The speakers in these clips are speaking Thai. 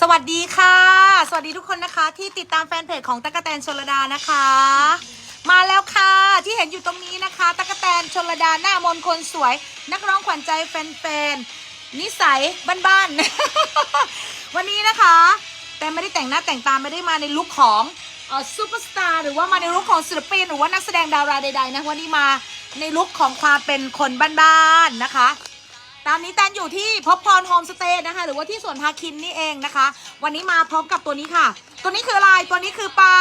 สวัสดีค่ะ สวัสดีทุกคนนะคะที่ติดตามแฟนเพจของตะกะแตนชลดานะคะ มาแล้วค่ะที่เห็นอยู่ตรงนี้นะคะตะกะแตนชลดาหน้ามนคนสวย นักร้องขวัญใจแฟนๆนิสัยบ้านๆ วันนี้นะคะ แต่ไม่ได้แต่งหน้าแต่งตาไม่ได้มาในลุคของเอ่อซูเปอร์สตาร์หรือว่ามาในลุคของศิลปินหรือว่านักแสดงดาราใดๆนะวันนี้มาในลุคของความเป็นคนบ้านๆนะคะ ตอนนี้แตนอยู่ที่พบพรโฮมสเตย์นะคะ หรือว่าที่สวนพาคินนี่เองนะคะ วันนี้มาพร้อมกับตัวนี้ค่ะ ตัวนี้คืออะไรตัวนี้คือปลา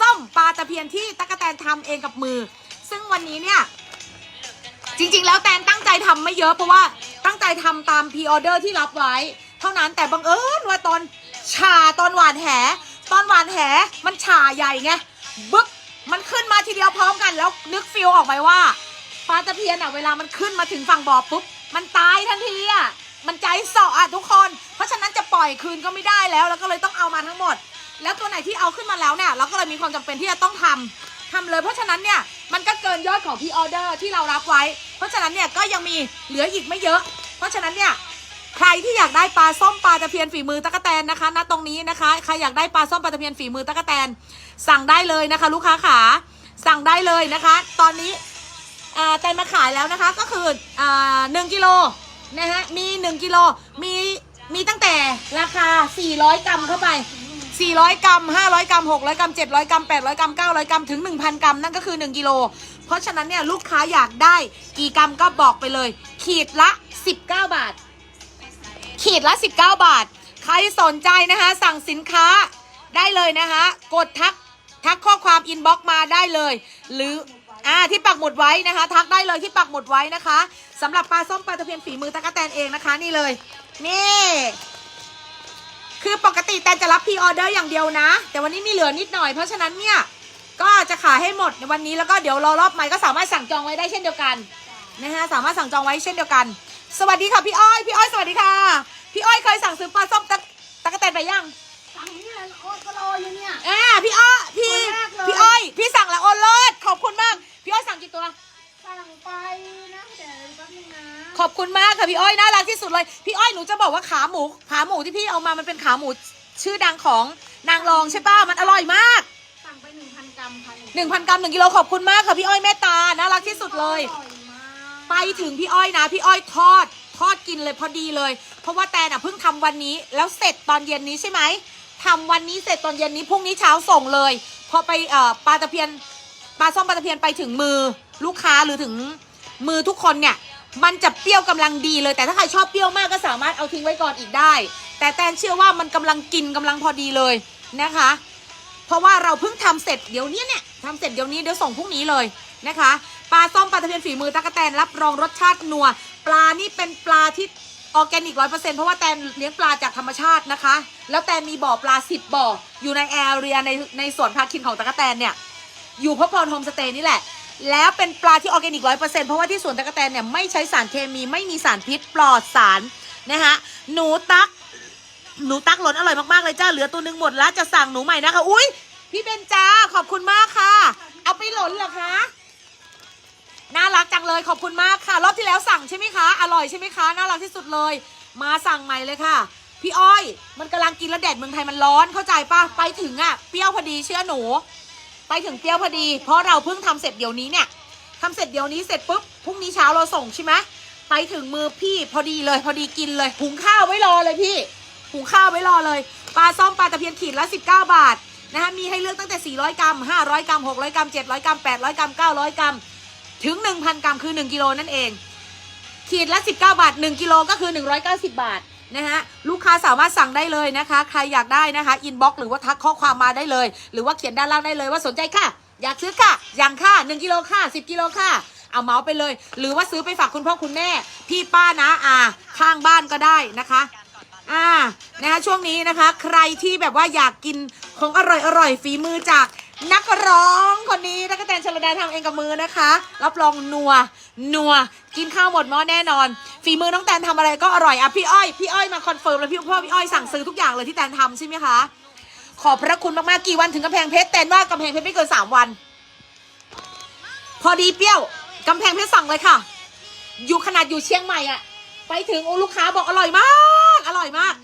ส้มปลาตะเพียนที่ตั๊กะแตนทำเองกับมือ ซึ่งวันนี้เนี่ย จริงๆ แล้วแตนตั้งใจทำไม่เยอะเพราะว่าตั้งใจทำตามพรีออเดอร์ที่รับไว้ เท่านั้นแต่บังเอิญว่าตอนฉาตอนหวานแห ตอนหวานแหมันฉาใหญ่ไงบึ๊บมันขึ้นมาทีเดียวพร้อมกันแล้วนึกฟิลออกไหมว่าปลาตะเพียนอะเวลามันขึ้นมาถึงฝั่งบ่อปุ๊บ มันตายทันทีอะ มันใจเสาะอะทุกคน เพราะฉะนั้นจะปล่อยคืนก็ไม่ได้แล้ว แล้วก็เลยต้องเอามาทั้งหมด แล้วตัวไหนที่เอาขึ้นมาแล้วเนี่ย เราก็เลยมีความจำเป็นที่จะต้องทำทำเลย เพราะฉะนั้นเนี่ย มันก็เกินยอดของพีออเดอร์ที่เรารับไว้ เพราะฉะนั้นเนี่ยก็ยังมีเหลืออีกไม่เยอะ เพราะฉะนั้นเนี่ยใครที่อยากได้ปลาส้มปลาตะเพียนฝีมือตะกะแตนนะคะณตรงนี้นะคะ ใครอยากได้ปลาส้มปลาตะเพียนฝีมือตะกะแตน สั่งได้เลยนะคะ ลูกค้าขาสั่งได้เลยนะคะ ตอนนี้ แตนมาขายแล้วนะคะก็คืออ่าหนึ่งกิโลนะฮะมีหนึ่งกิโลมีมีตั้งแต่ราคา 400 กรัมเข้าไป 400 กรัม 500 กรัม 600 กรัม 700 กรัม 800 กรัม 900 กรัม ถึง 1,000 กรัม นั่นก็คือ 1 กิโล เพราะฉะนั้นเนี่ยลูกค้าอยากได้กี่กรัมก็บอกไปเลย ขีดละ 19 บาท ขีดละ 19 บาท ใครสนใจนะคะสั่งสินค้าได้เลยนะคะ กดทักทักข้อความอินบ็อกมาได้เลย หรือ อ่าที่ปักหมุดไว้นะคะ ทักได้เลยที่ปักหมุดไว้นะคะสำหรับปลาส้มปลาตะเพียนฝีมือตะกะแตนเองนะคะ นี่เลย นี่ คือปกติแตนจะรับพรีออเดอร์อย่างเดียวนะ แต่วันนี้มีเหลือนิดหน่อยเพราะฉะนั้นเนี่ยก็จะขายให้หมดในวันนี้แล้วก็เดี๋ยวรอรอบใหม่ก็สามารถสั่งจองไว้ได้เช่นเดียวกันนะฮะสามารถสั่งจองไว้เช่นเดียวกัน สวัสดีค่ะพี่อ้อยพี่อ้อยสวัสดีค่ะ พี่อ้อยเคยสั่งซื้อปลาส้มตะตะกะแตนไปยังสั่งนี่แหละโอ้ก็รออยู่เนี่ยอ่าพี่อ้อยพี่คนแรกเลยพี่อ้อย ขอบคุณมากค่ะพี่อ้อยน่ารักที่สุดเลย พี่อ้อยหนูจะบอกว่าขาหมูขาหมูที่พี่เอามามันเป็นขาหมูชื่อดังของนางรองใช่ป่ะมันอร่อยมากสั่งไปหนึ่งพันกรัมค่ะหนึ่งพันกรัมหนึ่งกิโลขอบคุณมากค่ะพี่อ้อยเมตตาน่ารักที่สุดเลย อร่อยมากไปถึงพี่อ้อยนะ พี่อ้อยทอดทอดกินเลยพอดีเลย เพราะว่าแตนอะเพิ่งทำวันนี้แล้วเสร็จตอนเย็นนี้ใช่ไหมทำวันนี้เสร็จตอนเย็นนี้พรุ่งนี้เช้าส่งเลย พอไปเอ่อปลาตะเพียนปลาส้มปลาตะเพียนไปถึงมือลูกค้าหรือถึงมือทุกคนเนี่ย มันจะเปรี้ยวกำลังดีเลย แต่ถ้าใครชอบเปรี้ยวมากก็สามารถเอาทิ้งไว้ก่อนอีกได้ แต่แตนเชื่อว่ามันกำลังกินกำลังพอดีเลยนะคะ เพราะว่าเราเพิ่งทำเสร็จเดี๋ยวนี้เนี่ยทำเสร็จเดี๋ยวนี้เดี๋ยวส่งพรุ่งนี้เลยนะคะปลาส้มปลาตะเพียนฝีมือตะกะแตนรับรองรสชาตินัว ปลานี่เป็นปลาที่ออร์แกนิกร้อยเปอร์เซ็นต์เพราะว่าแตนเลี้ยงปลาจากธรรมชาตินะคะ แล้วแตนมีบ่อปลาสิบบ่ออยู่ในแอเรียในในสวนพาคินของตะกะแตนเนี่ยอยู่พบพรโฮมสเตย์นี่แหละ แล้วเป็นปลาที่ออร์แกนิกร้อยเปอร์เซ็นต์เพราะว่าที่สวนตะกะแตนเนี่ยไม่ใช้สารเคมีไม่มีสารพิษปลอดสารนะคะหนูตัก หนูตักหล่นอร่อยมากๆเลยจ้าเหลือตัวหนึงหมดแล้วจะสั่งหนูใหม่นะคะอุ้ยพี่เบนจ้าขอบคุณมากค่ะ เอาไปหล่นเหรอคะน่ารักจังเลยขอบคุณมากค่ะ รอบที่แล้วสั่งใช่ไหมคะ อร่อยใช่ไหมคะ น่ารักที่สุดเลย มาสั่งใหม่เลยค่ะ พี่อ้อย มันกำลังกินแล้วแดดเมืองไทยมันร้อนเข้าใจปะไปถึงอะเปรี้ยวพอดีเชื่อหนู ไปถึงเปรี้ยวพอดี เพราะเราเพิ่งทำเสร็จเดี๋ยวนี้เนี่ยทำเสร็จเดี๋ยวนี้เสร็จปุ๊บพรุ่งนี้เช้าเราส่งใช่ไหมไปถึงมือพี่พอดีเลยพอดีกินเลยหุงข้าวไว้รอเลยพี่หุงข้าวไว้รอเลยปลาส้มปลาตะเพียนขีดละ 19 บาทนะคะมีให้เลือกตั้งแต่ 400 กรัม 500 กรัม 600 กรัม 700 กรัม 800 กรัม 900 กรัม ถึง 1,000 กรัมคือ 1 กิโลนั่นเอง ขีดละ 19 บาท 1 กิโลก็คือ 190 บาท นะฮะลูกค้าสามารถสั่งได้เลยนะคะ ใครอยากได้นะคะอินบ็อกหรือว่าทักข้อความมาได้เลย หรือว่าเขียนด้านล่างได้เลยว่าสนใจค่ะ อยากซื้อค่ะอย่างค่ะ1กิโลค่ะ10กิโลค่ะเอาเมาส์ไปเลย หรือว่าซื้อไปฝากคุณพ่อคุณแม่ พี่ป้านะอาข้างบ้านก็ได้นะคะอ่านะคะช่วงนี้นะคะ ใครที่แบบว่าอยากกินของอร่อยอร่อยฝีมือจากนักร้องคนนี้นักแตนชลดาทำเองกับมือนะคะ รับรองนัวนัวกินข้าวหมดหม้อแน่นอน ฝีมือน้องแตนทำอะไรก็อร่อยอะพี่อ้อยพี่อ้อยมาคอนเฟิร์มแล้วพี่พ่อพี่อ้อยสั่งซื้อทุกอย่างเลยที่แตนทำใช่ไหมคะขอบพระคุณมากๆกี่วันถึงกำแพงเพชรแตนว่ากำแพงเพชรไม่เกินสามวัน พอดีเปรี้ยวกำแพงเพชรสั่งเลยค่ะ อยู่ขนาดอยู่เชียงใหม่อะ ไปถึงโอ้ลูกค้าบอกอร่อยมาก อร่อยมาก